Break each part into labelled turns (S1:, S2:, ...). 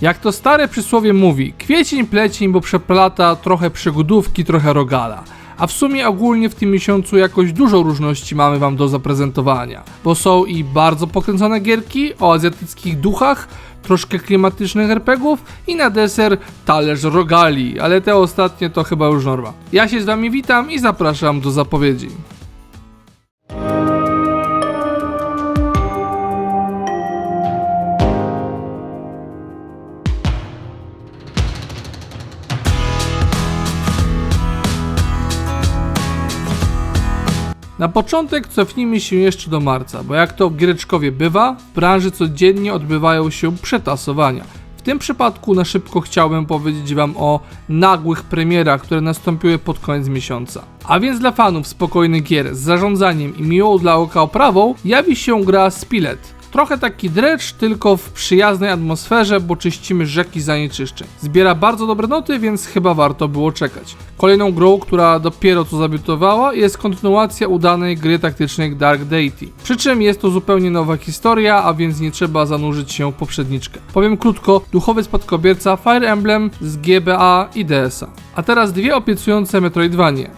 S1: Jak to stare przysłowie mówi, kwiecień plecień, bo przeplata trochę przygodówki, trochę rogala. A w sumie ogólnie w tym miesiącu jakoś dużo różności mamy wam do zaprezentowania, bo są i bardzo pokręcone gierki o azjatyckich duchach, troszkę klimatycznych RPGów i na deser talerz rogali, ale te ostatnie to chyba już norma. Ja się z wami witam i zapraszam do zapowiedzi. Na początek cofnijmy się jeszcze do marca, bo jak to w giereczkowie bywa, w branży codziennie odbywają się przetasowania. W tym przypadku na szybko chciałbym powiedzieć Wam o nagłych premierach, które nastąpiły pod koniec miesiąca. A więc dla fanów spokojnych gier z zarządzaniem i miłą dla oka oprawą jawi się gra Spillet. Trochę taki drecz, tylko w przyjaznej atmosferze, bo czyścimy rzeki zanieczyszczeń. Zbiera bardzo dobre noty, więc chyba warto było czekać. Kolejną grą, która dopiero co zabiutowała, jest kontynuacja udanej gry taktycznej Dark Deity. Przy czym jest to zupełnie nowa historia, a więc nie trzeba zanurzyć się w poprzedniczkę. Powiem krótko, duchowy spadkobierca Fire Emblem z GBA i DS-a. A teraz dwie obiecujące Metroidvanie.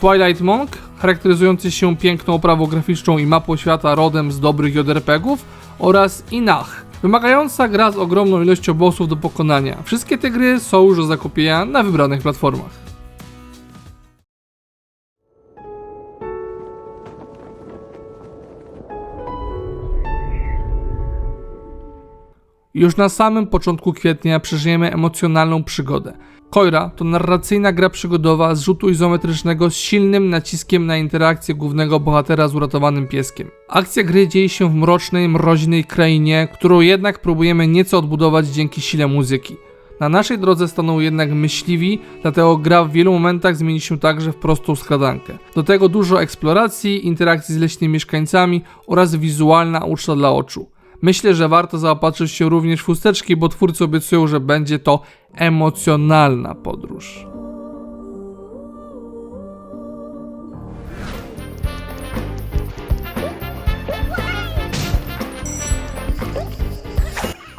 S1: Twilight Monk, charakteryzujący się piękną oprawą graficzną i mapą świata rodem z dobrych JRPG-ów oraz Inach, wymagająca gra z ogromną ilością bossów do pokonania. Wszystkie te gry są już do zakupienia na wybranych platformach. Już na samym początku kwietnia przeżyjemy emocjonalną przygodę. Koira to narracyjna gra przygodowa z rzutu izometrycznego z silnym naciskiem na interakcję głównego bohatera z uratowanym pieskiem. Akcja gry dzieje się w mrocznej, mroźnej krainie, którą jednak próbujemy nieco odbudować dzięki sile muzyki. Na naszej drodze staną jednak myśliwi, dlatego gra w wielu momentach zmieni się także w prostą skradankę. Do tego dużo eksploracji, interakcji z leśnymi mieszkańcami oraz wizualna uczta dla oczu. Myślę, że warto zaopatrzyć się również w chusteczki, bo twórcy obiecują, że będzie to emocjonalna podróż.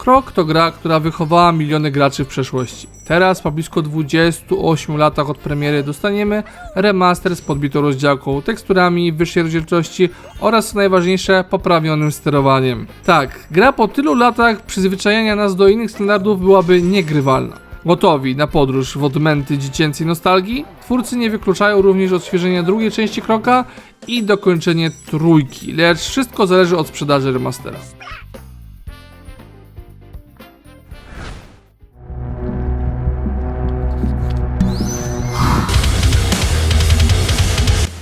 S1: Krok to gra, która wychowała miliony graczy w przeszłości. Teraz, po blisko 28 latach od premiery, dostaniemy remaster z podbitą rozdziałką, teksturami wyższej rozdzielczości oraz, co najważniejsze, poprawionym sterowaniem. Tak, gra po tylu latach przyzwyczajenia nas do innych standardów byłaby niegrywalna. Gotowi na podróż w odmęty dziecięcej nostalgii? Twórcy nie wykluczają również odświeżenia drugiej części kroka i dokończenie trójki, lecz wszystko zależy od sprzedaży remastera.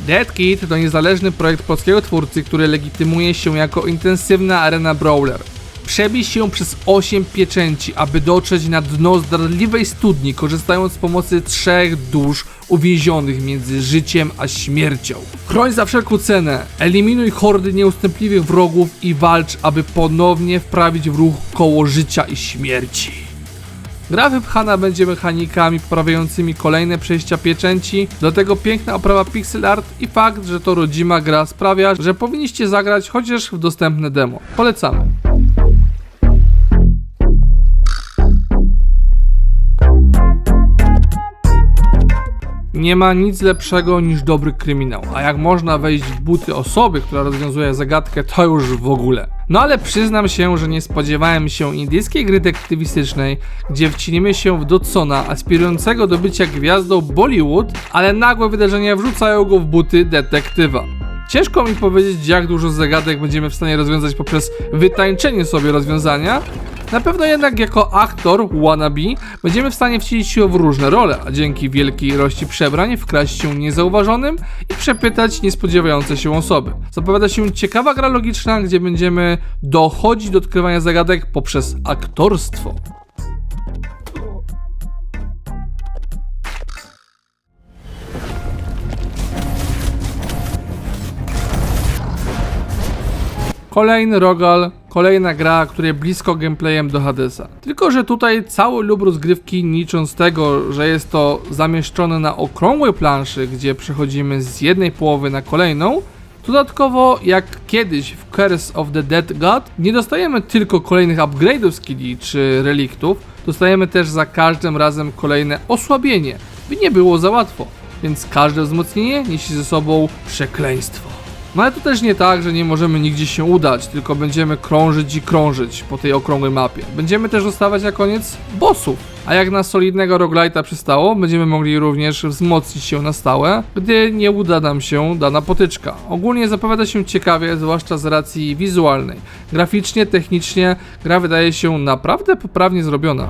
S1: Dead Kit to niezależny projekt polskiego twórcy, który legitymuje się jako intensywna arena brawler. Przebić się przez 8 pieczęci, aby dotrzeć na dno zdradliwej studni, korzystając z pomocy trzech dusz uwięzionych między życiem a śmiercią. Chroń za wszelką cenę, eliminuj hordy nieustępliwych wrogów i walcz, aby ponownie wprawić w ruch koło życia i śmierci. Gra wypchana będzie mechanikami poprawiającymi kolejne przejścia pieczęci, do tego piękna oprawa pixel art i fakt, że to rodzima gra sprawia, że powinniście zagrać chociaż w dostępne demo. Polecamy. Nie ma nic lepszego niż dobry kryminał, a jak można wejść w buty osoby, która rozwiązuje zagadkę, to już w ogóle. No ale przyznam się, że nie spodziewałem się indyjskiej gry detektywistycznej, gdzie wcinimy się w Dodsona, aspirującego do bycia gwiazdą Bollywood, ale nagłe wydarzenia wrzucają go w buty detektywa. Ciężko mi powiedzieć, jak dużo zagadek będziemy w stanie rozwiązać poprzez wytańczenie sobie rozwiązania. Na pewno jednak jako aktor wannabe będziemy w stanie wcielić się w różne role, a dzięki wielkiej ilości przebrań wkraść się niezauważonym i przepytać niespodziewające się osoby. Zapowiada się ciekawa gra logiczna, gdzie będziemy dochodzić do odkrywania zagadek poprzez aktorstwo. Kolejny Rogal, kolejna gra, której blisko gameplayem do Hadesa. Tylko, że tutaj cały lub rozgrywki, licząc tego, że jest to zamieszczone na okrągłej planszy, gdzie przechodzimy z jednej połowy na kolejną, Dodatkowo, jak kiedyś w Curse of the Dead God, nie dostajemy tylko kolejnych upgrade'ów skilli czy reliktów, dostajemy też za każdym razem kolejne osłabienie, by nie było za łatwo, więc każde wzmocnienie niesie ze sobą przekleństwo. No ale to też nie tak, że nie możemy nigdzie się udać, tylko będziemy krążyć i krążyć po tej okrągłej mapie. Będziemy też dostawać na koniec bossów. A jak na solidnego roguelite'a przystało, będziemy mogli również wzmocnić się na stałe, gdy nie uda nam się dana potyczka. Ogólnie zapowiada się ciekawie, zwłaszcza z racji wizualnej. Graficznie, technicznie gra wydaje się naprawdę poprawnie zrobiona.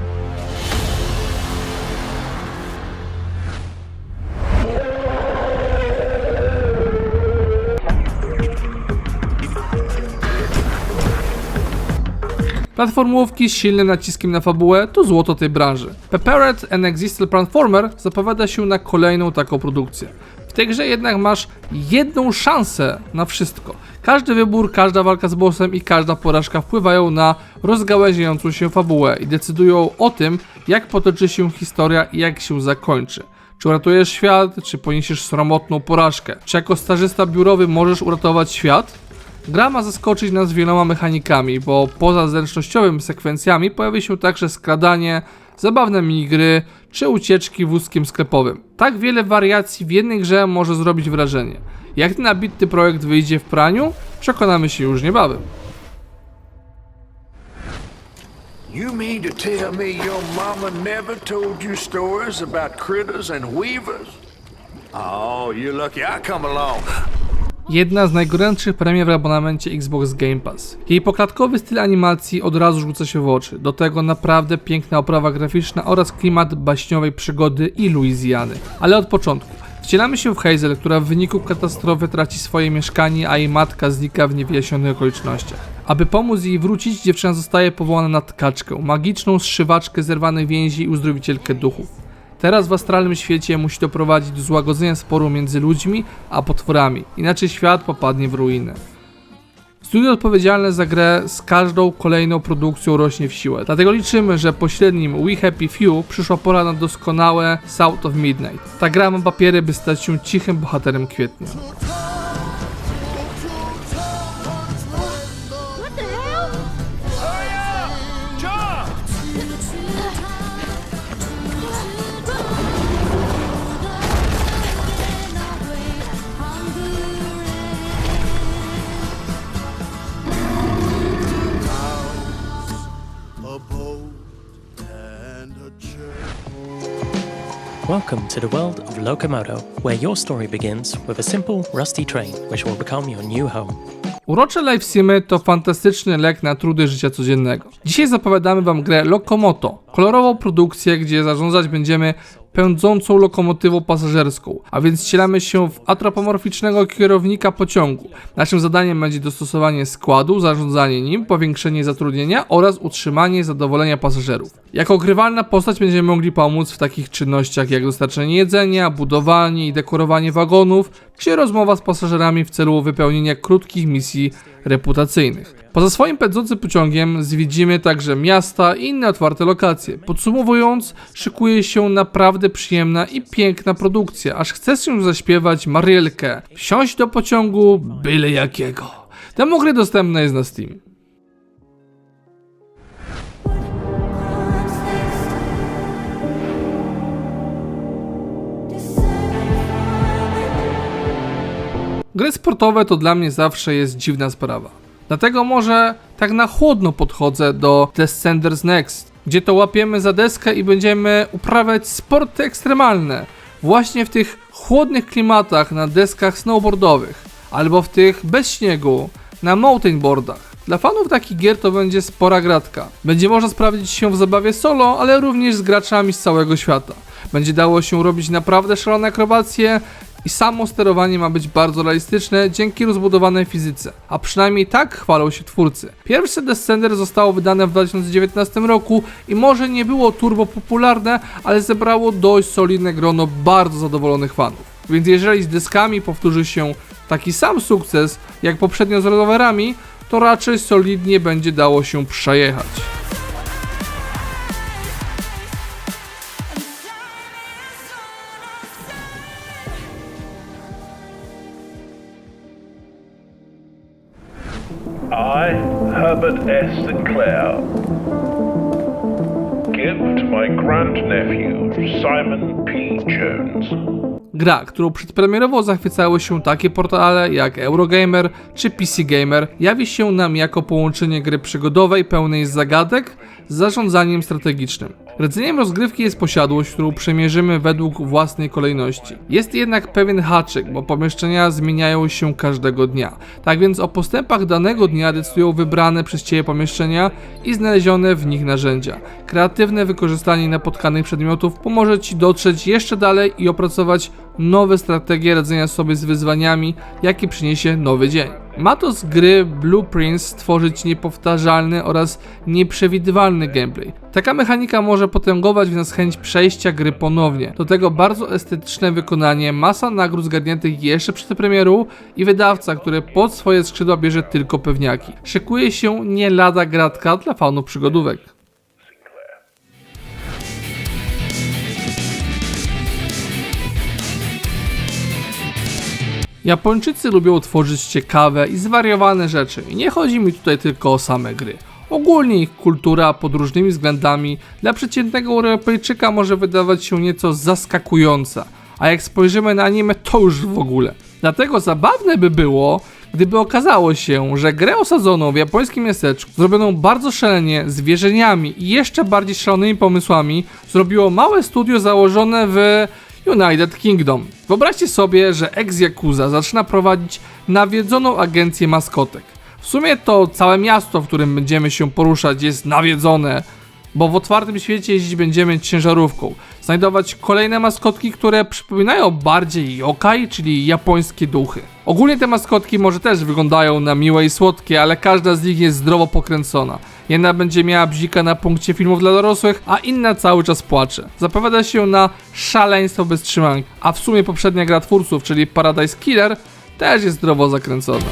S1: Platformówki z silnym naciskiem na fabułę to złoto tej branży. Peppered and Existal Platformer zapowiada się na kolejną taką produkcję. W tej grze jednak masz jedną szansę na wszystko. Każdy wybór, każda walka z bossem i każda porażka wpływają na rozgałęziającą się fabułę i decydują o tym, jak potoczy się historia i jak się zakończy. Czy uratujesz świat, czy poniesiesz sromotną porażkę? Czy jako stażysta biurowy możesz uratować świat? Gra ma zaskoczyć nas wieloma mechanikami, bo poza zręcznościowymi sekwencjami pojawi się także skradanie, zabawne minigry czy ucieczki wózkiem sklepowym. Tak wiele wariacji w jednej grze może zrobić wrażenie. Jak ten nabity projekt wyjdzie w praniu, przekonamy się już niebawem.
S2: You mean to tell me your mama never told you stories about critters and weavers? Oh, you're lucky I come along.
S1: Jedna z najgorętszych premier w abonamencie Xbox Game Pass. Jej poklatkowy styl animacji od razu rzuca się w oczy. Do tego naprawdę piękna oprawa graficzna oraz klimat baśniowej przygody i Luizjany. Ale od początku. Wcielamy się w Hazel, która w wyniku katastrofy traci swoje mieszkanie, a jej matka znika w niewyjaśnionych okolicznościach. Aby pomóc jej wrócić, dziewczyna zostaje powołana na tkaczkę, magiczną zszywaczkę zerwanych więzi i uzdrowicielkę duchów. Teraz w astralnym świecie musi doprowadzić do złagodzenia sporu między ludźmi a potworami, inaczej świat popadnie w ruinę. Studio odpowiedzialne za grę z każdą kolejną produkcją rośnie w siłę, dlatego liczymy, że pośrednim We Happy Few przyszła pora na doskonałe South of Midnight. Ta gra ma papiery, by stać się cichym bohaterem kwietnia.
S3: Welcome to the world of Locomoto, where your story begins with a simple, rusty train which will become your new home.
S1: Urocze simy to fantastyczny lek na trudy życia codziennego. Dzisiaj zapowiadamy Wam grę Lokomoto, kolorową produkcję, gdzie zarządzać będziemy pędzącą lokomotywą pasażerską, a więc wcielamy się w atropomorficznego kierownika pociągu. Naszym zadaniem będzie dostosowanie składu, zarządzanie nim, powiększenie zatrudnienia oraz utrzymanie zadowolenia pasażerów. Jako grywalna postać będziemy mogli pomóc w takich czynnościach jak dostarczenie jedzenia, budowanie i dekorowanie wagonów, czy rozmowa z pasażerami w celu wypełnienia krótkich misji reputacyjnych. Poza swoim pędzącym pociągiem zwiedzimy także miasta i inne otwarte lokacje. Podsumowując, szykuje się naprawdę przyjemna i piękna produkcja, aż chce się zaśpiewać Marielkę. Wsiąść do pociągu byle jakiego. Demo gry dostępna jest na Steam. Gry sportowe to dla mnie zawsze jest dziwna sprawa. Dlatego może tak na chłodno podchodzę do Descenders Next, gdzie to łapiemy za deskę i będziemy uprawiać sporty ekstremalne. Właśnie w tych chłodnych klimatach na deskach snowboardowych, albo w tych bez śniegu, na mountainboardach. Dla fanów takich gier to będzie spora gratka. Będzie można sprawdzić się w zabawie solo, ale również z graczami z całego świata. Będzie dało się robić naprawdę szalone akrobacje, i samo sterowanie ma być bardzo realistyczne dzięki rozbudowanej fizyce, a przynajmniej tak chwalą się twórcy. Pierwsze Descender zostało wydane w 2019 roku i może nie było turbo popularne, ale zebrało dość solidne grono bardzo zadowolonych fanów. Więc jeżeli z dyskami powtórzy się taki sam sukces jak poprzednio z rowerami, to raczej solidnie będzie dało się przejechać.
S4: I, Herbert S. Sinclair, my grandnephew, Simon P. Jones,
S1: Gra, którą przedpremierowo zachwycały się takie portale jak Eurogamer czy PC Gamer, jawi się nam jako połączenie gry przygodowej pełnej zagadek z zarządzaniem strategicznym. Rdzeniem rozgrywki jest posiadłość, którą przemierzymy według własnej kolejności. Jest jednak pewien haczyk, bo pomieszczenia zmieniają się każdego dnia. Tak więc o postępach danego dnia decydują wybrane przez Ciebie pomieszczenia i znalezione w nich narzędzia. Kreatywne wykorzystanie napotkanych przedmiotów pomoże Ci dotrzeć jeszcze dalej i opracować nowe strategie radzenia sobie z wyzwaniami, jakie przyniesie nowy dzień. Ma to z gry Blueprints stworzyć niepowtarzalny oraz nieprzewidywalny gameplay. Taka mechanika może potęgować w nas chęć przejścia gry ponownie. Do tego bardzo estetyczne wykonanie, masa nagród zgarniętych jeszcze przed premierą i wydawca, który pod swoje skrzydła bierze tylko pewniaki. Szykuje się nie lada gratka dla fanów przygodówek. Japończycy lubią tworzyć ciekawe i zwariowane rzeczy i nie chodzi mi tutaj tylko o same gry. Ogólnie ich kultura pod różnymi względami dla przeciętnego Europejczyka może wydawać się nieco zaskakująca, a jak spojrzymy na anime to już w ogóle. Dlatego zabawne by było, gdyby okazało się, że grę osadzoną w japońskim miasteczku, zrobioną bardzo szalenie, z i jeszcze bardziej szalonymi pomysłami, zrobiło małe studio założone w United Kingdom. Wyobraźcie sobie, że ex-Yakuza zaczyna prowadzić nawiedzoną agencję maskotek. W sumie to całe miasto, w którym będziemy się poruszać jest nawiedzone, bo w otwartym świecie jeździć będziemy ciężarówką. Znajdować kolejne maskotki, które przypominają bardziej yokai, czyli japońskie duchy. Ogólnie te maskotki może też wyglądają na miłe i słodkie, ale każda z nich jest zdrowo pokręcona. Jedna będzie miała bzika na punkcie filmów dla dorosłych, a inna cały czas płacze. Zapowiada się na szaleństwo bez trzymanki, a w sumie poprzednia gra twórców, czyli Paradise Killer, też jest zdrowo zakręcona.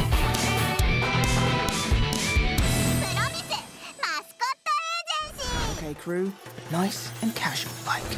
S5: Nice and casual like.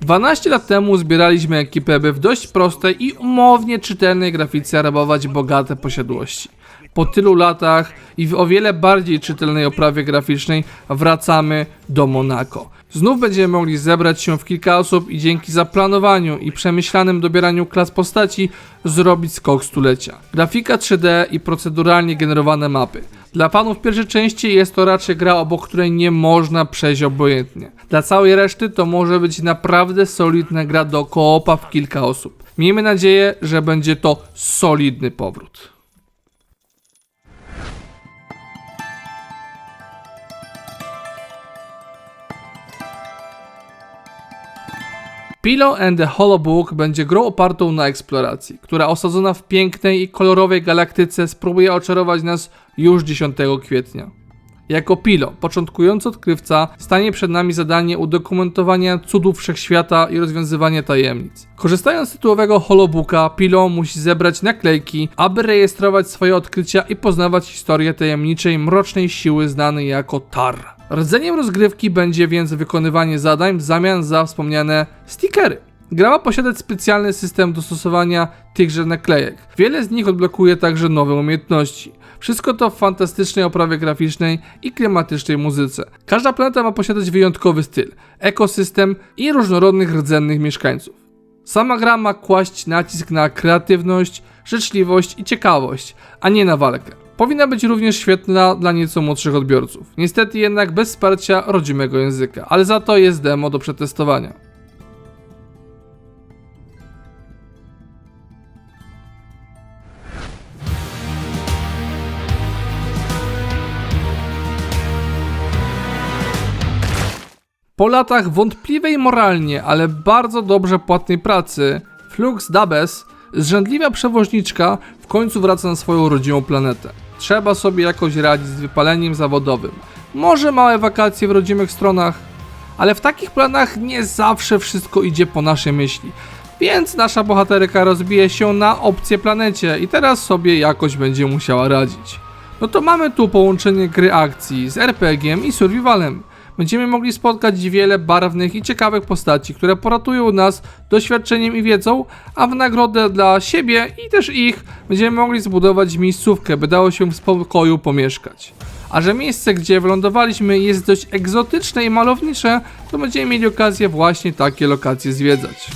S1: 12 lat temu zbieraliśmy ekipę, by w dość prostej i umownie czytelnej grafice rabować bogate posiadłości. Po tylu latach i w o wiele bardziej czytelnej oprawie graficznej wracamy do Monako. Znów będziemy mogli zebrać się w kilka osób i dzięki zaplanowaniu i przemyślanym dobieraniu klas postaci zrobić skok stulecia. Grafika 3D i proceduralnie generowane mapy. Dla fanów pierwszej części jest to raczej gra, obok której nie można przejść obojętnie. Dla całej reszty to może być naprawdę solidna gra do koopa w kilka osób. Miejmy nadzieję, że będzie to solidny powrót. Pillow and the Hollow Book będzie grą opartą na eksploracji, która osadzona w pięknej i kolorowej galaktyce spróbuje oczarować nas już 10 kwietnia. Jako Pilo, początkujący odkrywca, stanie przed nami zadanie udokumentowania cudów wszechświata i rozwiązywania tajemnic. Korzystając z tytułowego holobooka, Pilo musi zebrać naklejki, aby rejestrować swoje odkrycia i poznawać historię tajemniczej, mrocznej siły znanej jako Tar. Rdzeniem rozgrywki będzie więc wykonywanie zadań w zamian za wspomniane stickery. Gra ma posiadać specjalny system dostosowania tychże naklejek. Wiele z nich odblokuje także nowe umiejętności. Wszystko to w fantastycznej oprawie graficznej i klimatycznej muzyce. Każda planeta ma posiadać wyjątkowy styl, ekosystem i różnorodnych rdzennych mieszkańców. Sama gra ma kłaść nacisk na kreatywność, życzliwość i ciekawość, a nie na walkę. Powinna być również świetna dla nieco młodszych odbiorców. Niestety jednak bez wsparcia rodzimego języka, ale za to jest demo do przetestowania. Po latach wątpliwej moralnie, ale bardzo dobrze płatnej pracy, Flux Dabes, zrzędliwa przewoźniczka, w końcu wraca na swoją rodzimą planetę. Trzeba sobie jakoś radzić z wypaleniem zawodowym. Może małe wakacje w rodzimych stronach, ale w takich planach nie zawsze wszystko idzie po naszej myśli. Więc nasza bohaterka rozbije się na opcję planecie i teraz sobie jakoś będzie musiała radzić. No to mamy tu połączenie gry akcji z RPG i survivalem. Będziemy mogli spotkać wiele barwnych i ciekawych postaci, które poratują nas doświadczeniem i wiedzą, a w nagrodę dla siebie i też ich będziemy mogli zbudować miejscówkę, by dało się w spokoju pomieszkać. A że miejsce, gdzie wylądowaliśmy jest dość egzotyczne i malownicze, to będziemy mieli okazję właśnie takie lokacje zwiedzać.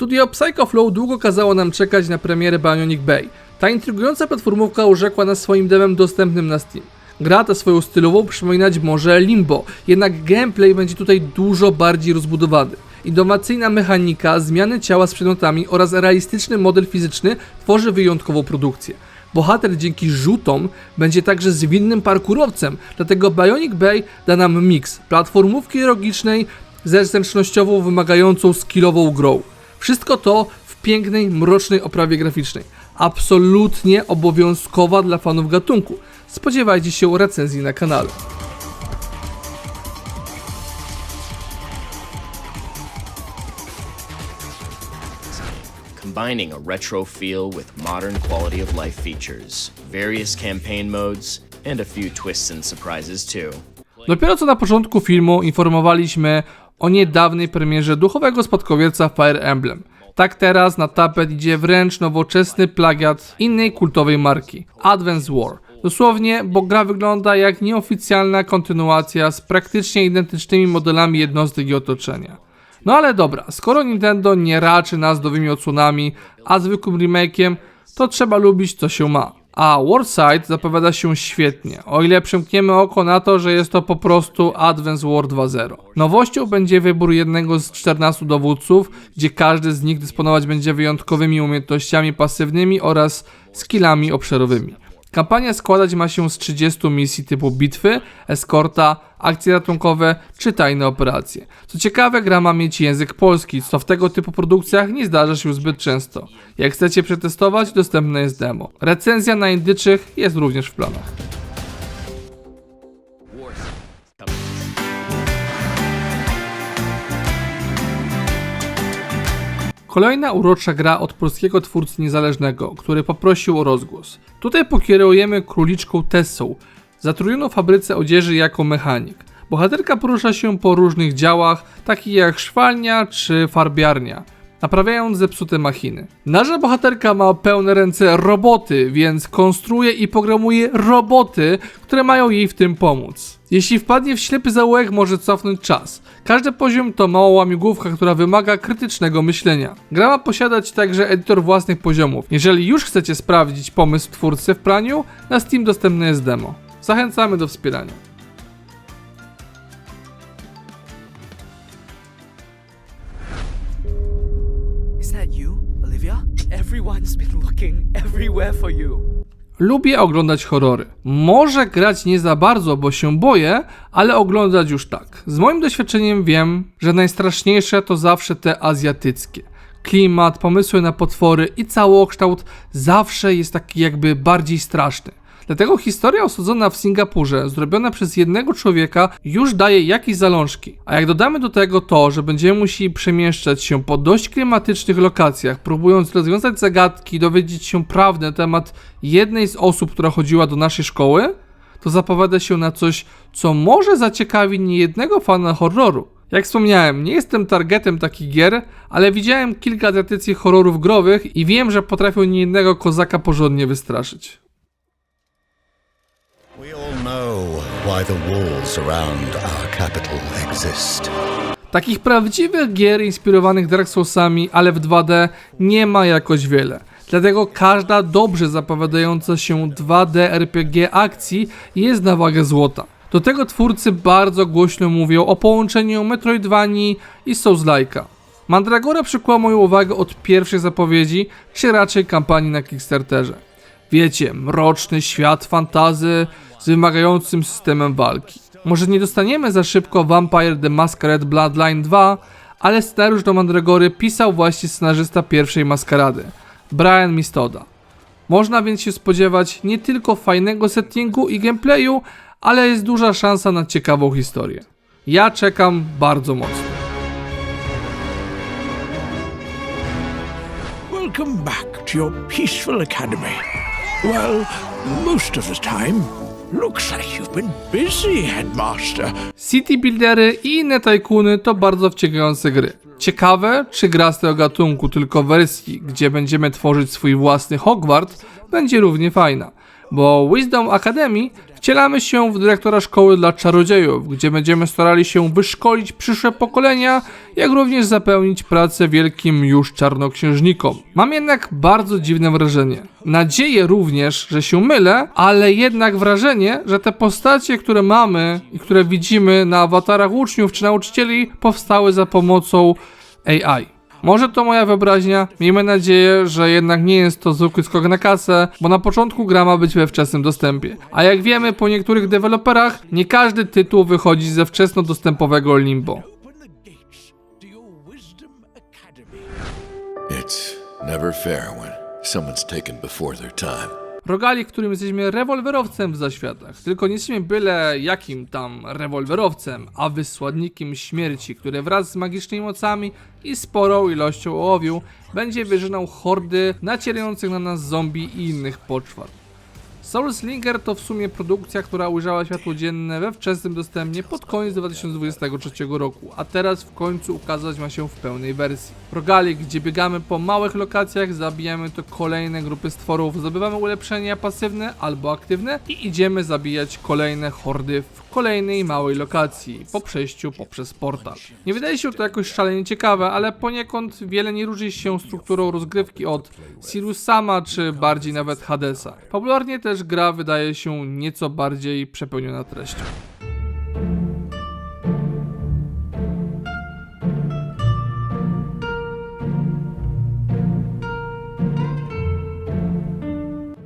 S1: Studio Psycho Flow długo kazało nam czekać na premierę Bionic Bay. Ta intrygująca platformówka urzekła nas swoim demem dostępnym na Steam. Gra ta swoją stylową przypominać może Limbo, jednak gameplay będzie tutaj dużo bardziej rozbudowany. Innowacyjna mechanika, zmiany ciała z przedmiotami oraz realistyczny model fizyczny tworzy wyjątkową produkcję. Bohater dzięki rzutom będzie także zwinnym parkurowcem, dlatego Bionic Bay da nam miks platformówki logicznej ze zręcznościową wymagającą skillową grą. Wszystko to w pięknej, mrocznej oprawie graficznej. Absolutnie obowiązkowa dla fanów gatunku. Spodziewajcie się recenzji na kanale.
S6: combining a retro feel with modern quality of life features, various campaign modes, and a few twists and surprises too.
S1: Dopiero co na początku filmu informowaliśmy o niedawnej premierze duchowego spadkobierca Fire Emblem. Tak teraz na tapet idzie wręcz nowoczesny plagiat innej kultowej marki Advance War. Dosłownie, bo gra wygląda jak nieoficjalna kontynuacja z praktycznie identycznymi modelami jednostek i otoczenia. No ale dobra, skoro Nintendo nie raczy nas nowymi odsłonami, a zwykłym remake'iem, to trzeba lubić co się ma. A Warside zapowiada się świetnie, o ile przymkniemy oko na to, że jest to po prostu Advance War 2.0. Nowością będzie wybór jednego z 14 dowódców, gdzie każdy z nich dysponować będzie wyjątkowymi umiejętnościami pasywnymi oraz skillami obszarowymi. Kampania składać ma się z 30 misji typu bitwy, eskorta, akcje ratunkowe czy tajne operacje. Co ciekawe, gra ma mieć język polski, co w tego typu produkcjach nie zdarza się zbyt często. Jak chcecie przetestować, dostępne jest demo. Recenzja na indyczych jest również w planach. Kolejna urocza gra od polskiego twórcy niezależnego, który poprosił o rozgłos. Tutaj pokierujemy króliczką Tessą, zatrudnioną w fabryce odzieży jako mechanik. Bohaterka porusza się po różnych działach, takich jak szwalnia czy farbiarnia, naprawiając zepsute machiny. Nasza bohaterka ma pełne ręce roboty, więc konstruuje i programuje roboty, które mają jej w tym pomóc. Jeśli wpadnie w ślepy zaułek, może cofnąć czas. Każdy poziom to mała łamigłówka, która wymaga krytycznego myślenia. Gra ma posiadać także edytor własnych poziomów. Jeżeli już chcecie sprawdzić pomysł twórcy w praniu, na Steam dostępne jest demo. Zachęcamy do wspierania.
S5: Everyone's been looking everywhere for you.
S1: Lubię oglądać horrory. Może grać nie za bardzo, bo się boję, ale oglądać już tak. Z moim doświadczeniem wiem, że najstraszniejsze to zawsze te azjatyckie. Klimat, pomysły na potwory i całokształt zawsze jest taki jakby bardziej straszny. Dlatego historia osadzona w Singapurze, zrobiona przez jednego człowieka, już daje jakieś zalążki. A jak dodamy do tego to, że będziemy musieli przemieszczać się po dość klimatycznych lokacjach, próbując rozwiązać zagadki, dowiedzieć się prawdy na temat jednej z osób, która chodziła do naszej szkoły, to zapowiada się na coś, co może zaciekawi niejednego fana horroru. Jak wspomniałem, nie jestem targetem takich gier, ale widziałem kilka tradycji horrorów growych i wiem, że potrafią niejednego kozaka porządnie wystraszyć. Takich prawdziwych gier inspirowanych Dark Soulsami, ale w 2D nie ma jakoś wiele. Dlatego każda dobrze zapowiadająca się 2D RPG akcji jest na wagę złota. Do tego twórcy bardzo głośno mówią o połączeniu Metroidvanii i Souls-like'a. Mandragora przykuła moją uwagę od pierwszej zapowiedzi, czy raczej kampanii na Kickstarterze. Wiecie, mroczny świat fantazy z wymagającym systemem walki. Może nie dostaniemy za szybko Vampire the Masquerade Bloodline 2, ale scenariusz do Mandragory pisał właśnie scenarzysta pierwszej Maskarady, Brian Mistoda. Można więc się spodziewać nie tylko fajnego settingu i gameplayu, ale jest duża szansa na ciekawą historię. Ja czekam bardzo mocno.
S7: Welcome back to your peaceful academy. Well, most of the time. Looks like you've been busy, headmaster.
S1: City Buildery i inne tajkuny to bardzo wciągające gry. Ciekawe, czy gra z tego gatunku tylko wersji, gdzie będziemy tworzyć swój własny Hogwart, będzie równie fajna. Bo Wisdom Academy wcielamy się w dyrektora szkoły dla czarodziejów, gdzie będziemy starali się wyszkolić przyszłe pokolenia, jak również zapełnić pracę wielkim już czarnoksiężnikom. Mam jednak bardzo dziwne wrażenie. Nadzieję również, że się mylę, ale jednak wrażenie, że te postacie, które mamy i które widzimy na awatarach uczniów czy nauczycieli, powstały za pomocą AI. Może to moja wyobraźnia, miejmy nadzieję, że jednak nie jest to zwykły skok na kasę, bo na początku gra ma być we wczesnym dostępie. A jak wiemy po niektórych deweloperach, nie każdy tytuł wychodzi ze wczesnodostępowego limbo.
S8: It's never fair when someone's taken before their time.
S1: Rogali, którym jesteśmy rewolwerowcem w zaświatach. Tylko nie jesteśmy byle jakim tam rewolwerowcem, a wysłannikiem śmierci, który wraz z magicznymi mocami i sporą ilością ołowiu będzie wyżynał hordy nacierających na nas zombie i innych poczwar. Soul Slinger to w sumie produkcja, która ujrzała światło dzienne we wczesnym dostępie pod koniec 2023 roku, a teraz w końcu ukazać ma się w pełnej wersji. Rogali, gdzie biegamy po małych lokacjach, zabijamy to kolejne grupy stworów, zdobywamy ulepszenia pasywne albo aktywne i idziemy zabijać kolejne hordy w kolejnej małej lokacji po przejściu poprzez portal. Nie wydaje się to jakoś szalenie ciekawe, ale poniekąd wiele nie różni się strukturą rozgrywki od Sirius Sama czy bardziej nawet Hadesa. Popularnie też gra wydaje się nieco bardziej przepełniona treścią.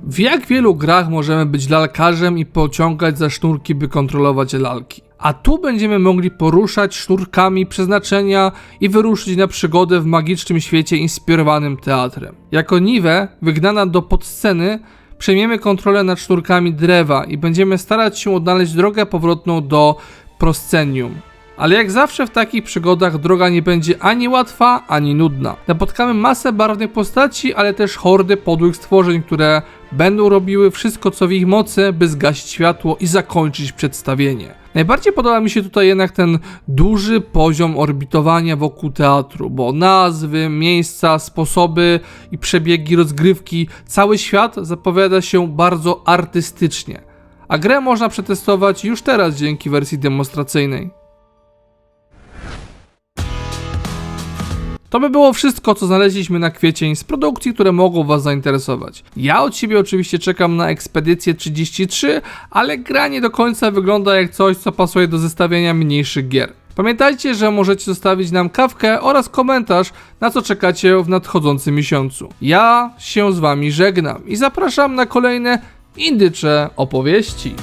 S1: W jak wielu grach możemy być lalkarzem i pociągać za sznurki, by kontrolować lalki? A tu będziemy mogli poruszać sznurkami przeznaczenia i wyruszyć na przygodę w magicznym świecie inspirowanym teatrem. Jako Nive, wygnana do podsceny, przejmiemy kontrolę nad sznurkami drewa i będziemy starać się odnaleźć drogę powrotną do proscenium. Ale jak zawsze w takich przygodach droga nie będzie ani łatwa, ani nudna. Napotkamy masę barwnych postaci, ale też hordy podłych stworzeń, które będą robiły wszystko co w ich mocy, by zgasić światło i zakończyć przedstawienie. Najbardziej podoba mi się tutaj jednak ten duży poziom orbitowania wokół teatru, bo nazwy, miejsca, sposoby i przebiegi rozgrywki, cały świat zapowiada się bardzo artystycznie. A grę można przetestować już teraz dzięki wersji demonstracyjnej. To by było wszystko, co znaleźliśmy na kwiecień z produkcji, które mogą Was zainteresować. Ja od siebie oczywiście czekam na Ekspedycję 33, ale gra nie do końca wygląda jak coś, co pasuje do zestawienia mniejszych gier. Pamiętajcie, że możecie zostawić nam kawkę oraz komentarz, na co czekacie w nadchodzącym miesiącu. Ja się z Wami żegnam i zapraszam na kolejne indycze opowieści.